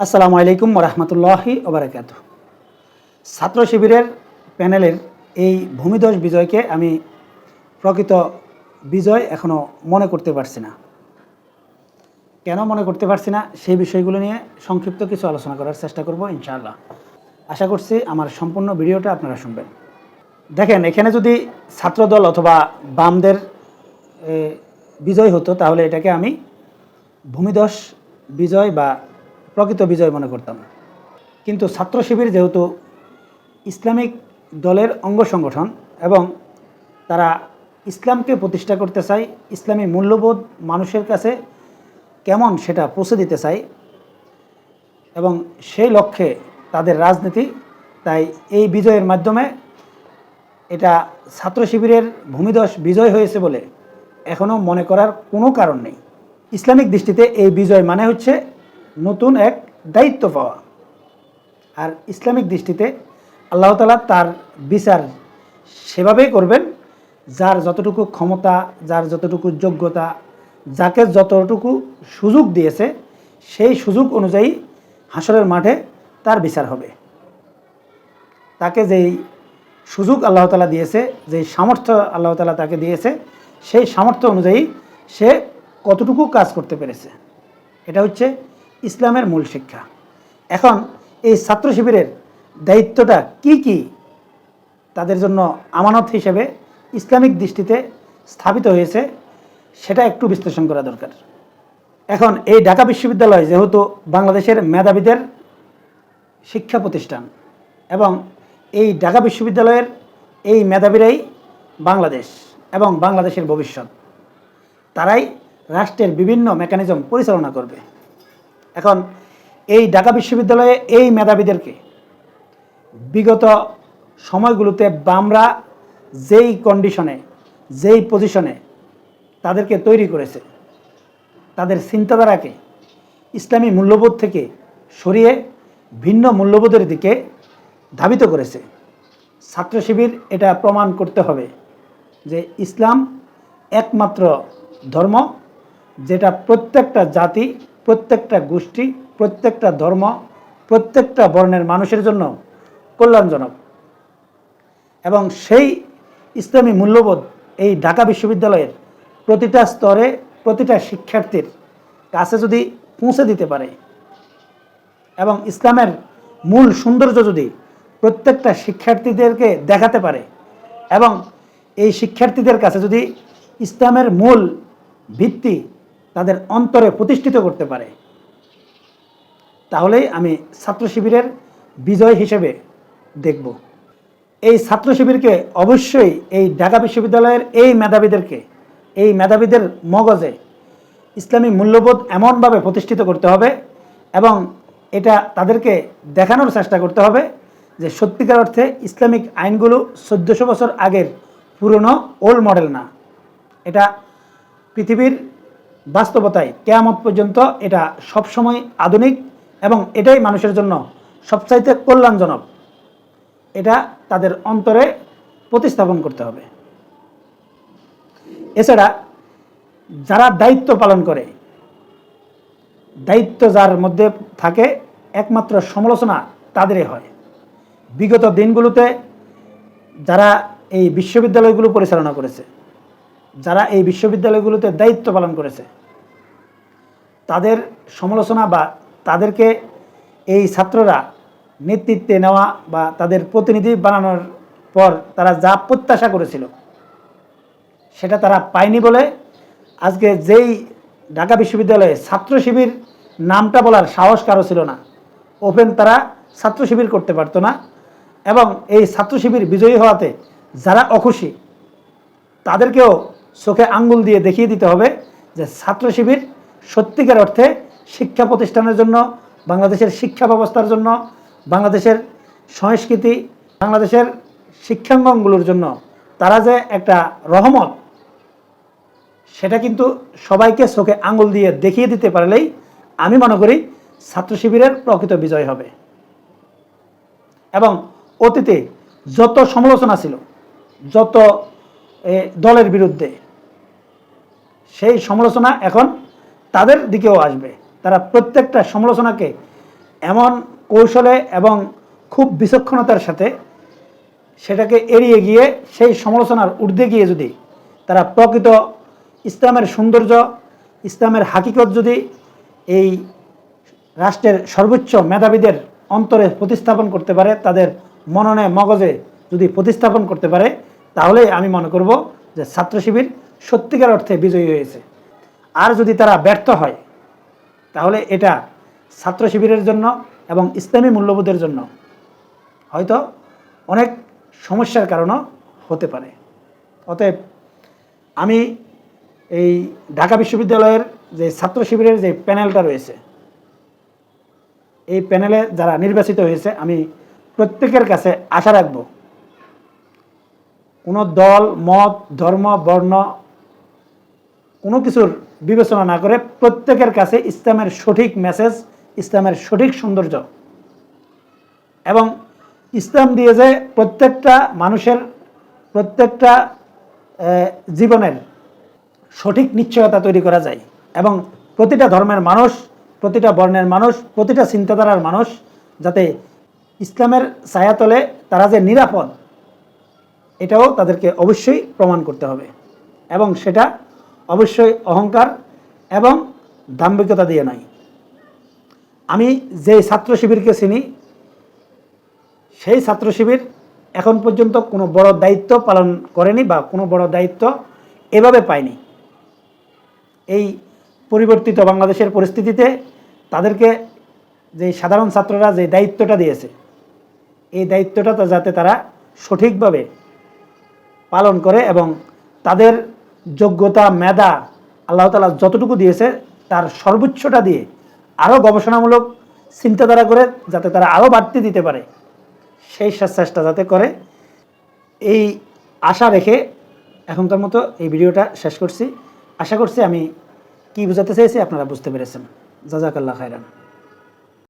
আসসালামু আলাইকুম রহমতুল্লাহি ওবরাকাত ছাত্র শিবিরের প্যানেলের এই ভূমিধ্বস বিজয়কে আমি প্রকৃত বিজয় এখনও মনে করতে পারছি না। কেন মনে করতে পারছি না? সেই বিষয়গুলো নিয়ে সংক্ষিপ্ত কিছু আলোচনা করার চেষ্টা করব ইনশাআল্লাহ। আশা করছি আমার সম্পূর্ণ ভিডিওটা আপনারা শুনবেন। দেখেন, এখানে যদি ছাত্রদল অথবা বামদের বিজয় হতো, তাহলে এটাকে আমি ভূমিদশ বিজয় বা প্রকৃত বিজয় মনে করতাম। কিন্তু ছাত্র শিবির যেহেতু ইসলামিক দলের অঙ্গ সংগঠন এবং তারা ইসলামকে প্রতিষ্ঠা করতে চায়, ইসলামী মূল্যবোধ মানুষের কাছে কেমন সেটা পৌঁছে দিতে চায় এবং সেই লক্ষ্যে তাদের রাজনীতি, তাই এই বিজয়ের মাধ্যমে এটা ছাত্র শিবিরের ভূমিদশ বিজয় হয়েছে বলে এখনও মনে করার কোনো কারণ নেই। ইসলামিক দৃষ্টিতে এই বিজয় মানে হচ্ছে নতুন এক দায়িত্ব পাওয়া। আর ইসলামিক দৃষ্টিতে আল্লাহ তালা তার বিচার সেভাবেই করবেন, যার যতটুকু ক্ষমতা, যার যতটুকু যোগ্যতা, যাকে যতটুকু সুযোগ দিয়েছে, সেই সুযোগ অনুযায়ী হাসরের মাঠে তার বিচার হবে। তাকে যেই সুযোগ আল্লাহ তালা দিয়েছে, যেই সামর্থ্য আল্লাহ তালা তাকে দিয়েছে, সেই সামর্থ্য অনুযায়ী সে কতটুকু কাজ করতে পেরেছে। এটা হচ্ছে ইসলামের মূল শিক্ষা। এখন এই ছাত্র শিবিরের দায়িত্বটা কি কি? তাদের জন্য আমানত হিসেবে ইসলামিক দৃষ্টিতে স্থাপিত হয়েছে, সেটা একটু বিশ্লেষণ করা দরকার। এখন এই ঢাকা বিশ্ববিদ্যালয় যেহেতু বাংলাদেশের মেধাবীদের শিক্ষা প্রতিষ্ঠান এবং এই ঢাকা বিশ্ববিদ্যালয়ের এই মেধাবীরাই বাংলাদেশ এবং বাংলাদেশের ভবিষ্যৎ, তারাই রাষ্ট্রের বিভিন্ন মেকানিজম পরিচালনা করবে। এখন এই ঢাকা বিশ্ববিদ্যালয়ে এই মেধাবীদেরকে বিগত সময়গুলোতে বামরা যেই কন্ডিশনে যেই পজিশনে তাদেরকে তৈরি করেছে, তাদের চিন্তাধারাকে ইসলামী মূল্যবোধ থেকে সরিয়ে ভিন্ন মূল্যবোধের দিকে ধাবিত করেছে। ছাত্র শিবির এটা প্রমাণ করতে হবে যে ইসলাম একমাত্র ধর্ম যেটা প্রত্যেকটা জাতি প্রত্যেকটা গোষ্ঠী, প্রত্যেকটা ধর্ম, প্রত্যেকটা বর্ণের মানুষের জন্য কল্যাণজনক। এবং সেই ইসলামী মূল্যবোধ এই ঢাকা বিশ্ববিদ্যালয়ের প্রতিটা স্তরে, প্রতিটা শিক্ষার্থীর কাছে যদি পৌঁছে দিতে পারে এবং ইসলামের মূল সৌন্দর্য যদি প্রত্যেকটা শিক্ষার্থীদেরকে দেখাতে পারে এবং এই শিক্ষার্থীদের কাছে যদি ইসলামের মূল ভিত্তি তাদের অন্তরে প্রতিষ্ঠিত করতে পারে। তাহলেই আমি ছাত্র শিবিরের বিজয় হিসেবে দেখব। এই ছাত্র শিবিরকে অবশ্যই এই ঢাকা বিশ্ববিদ্যালয়ের এই মেধাবীদেরকে, এই মেধাবীদের মগজে ইসলামী মূল্যবোধ এমনভাবে প্রতিষ্ঠিত করতে হবে এবং এটা তাদেরকে দেখানোর চেষ্টা করতে হবে যে সত্যিকার অর্থে ইসলামিক আইনগুলো চোদ্দোশো বছর আগের পুরনো ওল্ড মডেল না। এটা পৃথিবীর বাস্তবতায় কেয়ামত পর্যন্ত এটা সবসময় আধুনিক এবং এটাই মানুষের জন্য সবচাইতে কল্যাণজনক। এটা তাদের অন্তরে প্রতিস্থাপন করতে হবে। এছাড়া যারা দায়িত্ব পালন করে, দায়িত্ব যার মধ্যে থাকে একমাত্র সমালোচনা তাদেরই হয়। বিগত দিনগুলোতে যারা এই বিশ্ববিদ্যালয়গুলো পরিচালনা করেছে, যারা এই বিশ্ববিদ্যালয়গুলোতে দায়িত্ব পালন করেছে তাদের সমালোচনা বা তাদেরকে এই ছাত্ররা নেতৃত্বে নেওয়া বা তাদের প্রতিনিধি বানানোর পর তারা যা প্রত্যাশা করেছিল, সেটা তারা পায়নি বলে আজকে যেই ঢাকা বিশ্ববিদ্যালয়ে ছাত্র শিবির নামটা বলার সাহস কারও ছিল না। ওপেন তারা ছাত্র শিবির করতে পারতো না এবং এই ছাত্র শিবির বিজয়ী হওয়াতে যারা অখুশি, তাদেরকেও চোখে আঙ্গুল দিয়ে দেখিয়ে দিতে হবে যে ছাত্র শিবির সত্যিকার অর্থে শিক্ষা প্রতিষ্ঠানের জন্য, বাংলাদেশের শিক্ষা ব্যবস্থার জন্য, বাংলাদেশের সংস্কৃতি, বাংলাদেশের শিক্ষাঙ্গনগুলোর জন্য তারা যে একটা রহমত, সেটা কিন্তু সবাইকে চোখে আঙুল দিয়ে দেখিয়ে দিতে পারলেই আমি মনে করি ছাত্র শিবিরের প্রকৃত বিজয় হবে। এবং অতীতে যত সমালোচনা ছিল, যত দলের বিরুদ্ধে, সেই সমালোচনা এখন তাদের দিকেও আসবে। তারা প্রত্যেকটা সমালোচনাকে এমন কৌশলে এবং খুব বিচক্ষণতার সাথে সেটাকে এড়িয়ে গিয়ে সেই সমালোচনার ঊর্ধ্বে গিয়ে যদি তারা প্রকৃত ইসলামের সৌন্দর্য, ইসলামের হাকিকত যদি এই রাষ্ট্রের সর্বোচ্চ মেধাবীদের অন্তরে প্রতিস্থাপন করতে পারে, তাদের মননে, মগজে যদি প্রতিস্থাপন করতে পারে, তাহলে আমি মনে করব যে ছাত্র শিবির সত্যিকার অর্থে বিজয়ী হয়েছে। আর যদি তারা ব্যর্থ হয়, তাহলে এটা ছাত্র শিবিরের জন্য এবং ইসলামী মূল্যবোধের জন্য হয়তো অনেক সমস্যার কারণও হতে পারে। অতএব আমি এই ঢাকা বিশ্ববিদ্যালয়ের যে ছাত্র শিবিরের যে প্যানেলটা রয়েছে, এই প্যানেলে যারা নির্বাচিত হয়েছে, আমি প্রত্যেকের কাছে আশা রাখব, কোনো দল, মত, ধর্ম, বর্ণ কোনো কিছুর বিবেচনা না করে প্রত্যেকের কাছে ইসলামের সঠিক মেসেজ ইসলামের সঠিক সৌন্দর্য। এবং ইসলাম দিয়ে যে প্রত্যেকটা মানুষের, প্রত্যেকটা জীবনের সঠিক নিশ্চয়তা তৈরি করা যায়। এবং প্রতিটা ধর্মের মানুষ, প্রতিটা বর্ণের মানুষ, প্রতিটা চিন্তাধারার মানুষ যাতে ইসলামের ছায়াতলে তারা যে নিরাপদ, এটাও তাদেরকে অবশ্যই প্রমাণ করতে হবে। এবং সেটা অবশ্যই অহংকার এবং দাম্ভিকতা দিয়ে নয়। আমি যে ছাত্র শিবিরকে চিনি, সেই ছাত্র শিবির এখন পর্যন্ত কোনো বড় দায়িত্ব পালন করেনি বা কোনো বড় দায়িত্ব এভাবে পায়নি। এই পরিবর্তিত বাংলাদেশের পরিস্থিতিতে তাদেরকে যে সাধারণ ছাত্ররা যে দায়িত্বটা দিয়েছে, এই দায়িত্বটা যাতে তারা সঠিকভাবে পালন করে এবং তাদের যোগ্যতা, মেধা আল্লাহ তালা যতটুকু দিয়েছে, তার সর্বোচ্চটা দিয়ে আরও গবেষণামূলক চিন্তাধারা করে যাতে তারা আরও বাড়তি দিতে পারে। সেই চেষ্টা যাতে করে। এই আশা রেখে এখনকার মতো এই ভিডিওটা শেষ করছি। আশা করছি আমি কি বোঝাতে চেয়েছি আপনারা বুঝতে পেরেছেন। জাজাকাল্লাহ খায়রান।